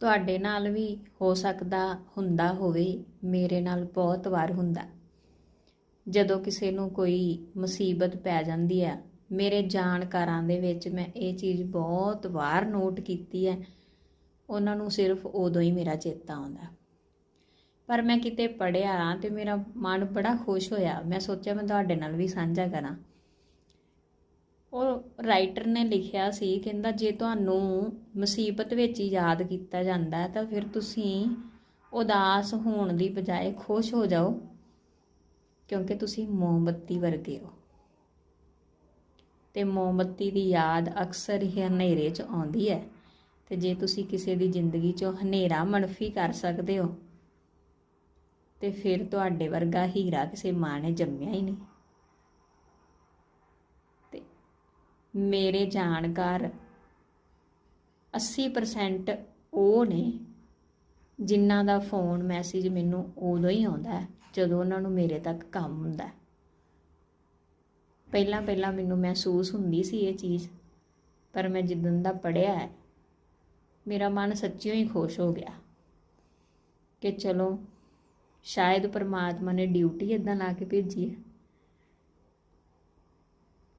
ਤੁਹਾਡੇ ਨਾਲ ਵੀ ਹੋ ਸਕਦਾ ਹੁੰਦਾ ਹੋਵੇ, ਮੇਰੇ ਨਾਲ ਬਹੁਤ ਵਾਰ ਹੁੰਦਾ। ਜਦੋਂ ਕਿਸੇ ਨੂੰ ਕੋਈ ਮੁਸੀਬਤ ਪੈ ਜਾਂਦੀ ਹੈ, ਮੇਰੇ ਜਾਣਕਾਰਾਂ ਦੇ ਵਿੱਚ ਮੈਂ ਇਹ ਚੀਜ਼ ਬਹੁਤ ਵਾਰ ਨੋਟ ਕੀਤੀ ਹੈ। ਉਹਨਾਂ ਨੂੰ ਸਿਰਫ ਉਦੋਂ ਹੀ ਮੇਰਾ ਚੇਤਾ ਆਉਂਦਾ। ਪਰ ਮੈਂ ਕਿਤੇ ਪੜਿਆ ਤੇ ਮੇਰਾ ਮਨ ਬੜਾ ਖੁਸ਼ ਹੋਇਆ। ਮੈਂ ਸੋਚਿਆ ਮੈਂ ਤੁਹਾਡੇ ਨਾਲ ਵੀ ਸਾਂਝਾ ਕਰਾਂ। ਉਹ ਰਾਈਟਰ ਨੇ ਲਿਖਿਆ ਸੀ, ਕਹਿੰਦਾ ਜੇ ਤੁਹਾਨੂੰ ਮੁਸੀਬਤ ਵਿੱਚ ਹੀ ਯਾਦ ਕੀਤਾ ਜਾਂਦਾ ਹੈ, ਤਾਂ ਫਿਰ ਤੁਸੀਂ ਉਦਾਸ ਹੋਣ ਦੀ ਬਜਾਏ ਖੁਸ਼ ਹੋ ਜਾਓ, ਕਿਉਂਕਿ ਤੁਸੀਂ ਮੋਮਬੱਤੀ ਵਰਗੇ ਹੋ। ਤੇ ਮੋਮਬੱਤੀ ਦੀ ਯਾਦ ਅਕਸਰ ਹੀ ਹਨੇਰੇ 'ਚ ਆਉਂਦੀ ਹੈ। ਤੇ ਜੇ ਤੁਸੀਂ ਕਿਸੇ ਦੀ ਜ਼ਿੰਦਗੀ 'ਚੋਂ ਹਨੇਰਾ ਮਨਫੀ ਕਰ ਸਕਦੇ ਹੋ, ਤੇ ਫਿਰ ਤੁਹਾਡੇ ਵਰਗਾ ਹੀਰਾ ਕਿਸੇ ਮਾਂ ਨੇ ਜੰਮਿਆ ਹੀ ਨਹੀਂ ਤੇ ਮੇਰੇ ਜਾਣਕਾਰ 80% ਉਹ ਨੇ ਜਿਨ੍ਹਾਂ ਦਾ ਫੋਨ ਮੈਸੇਜ ਮੈਨੂੰ ਉਦੋਂ ਹੀ ਆਉਂਦਾ ਜਦੋਂ ਉਹਨਾਂ ਨੂੰ ਮੇਰੇ ਤੱਕ ਕੰਮ ਹੁੰਦਾ ਪਹਿਲਾਂ ਪਹਿਲਾਂ ਮੈਨੂੰ ਮਹਿਸੂਸ ਹੁੰਦੀ ਸੀ ਇਹ ਚੀਜ਼, ਪਰ ਮੈਂ ਜਿੱਦਣ ਦਾ ਪੜਿਆ ਹੈ, ਮੇਰਾ ਮਨ ਸੱਚਿਓ ਹੀ ਖੁਸ਼ ਹੋ ਗਿਆ ਕਿ ਚਲੋ, ਸ਼ਾਇਦ ਪਰਮਾਤਮਾ ਨੇ ਡਿਊਟੀ ਇਦਾਂ ਲਾ ਕੇ ਭੇਜੀ ਹੈ।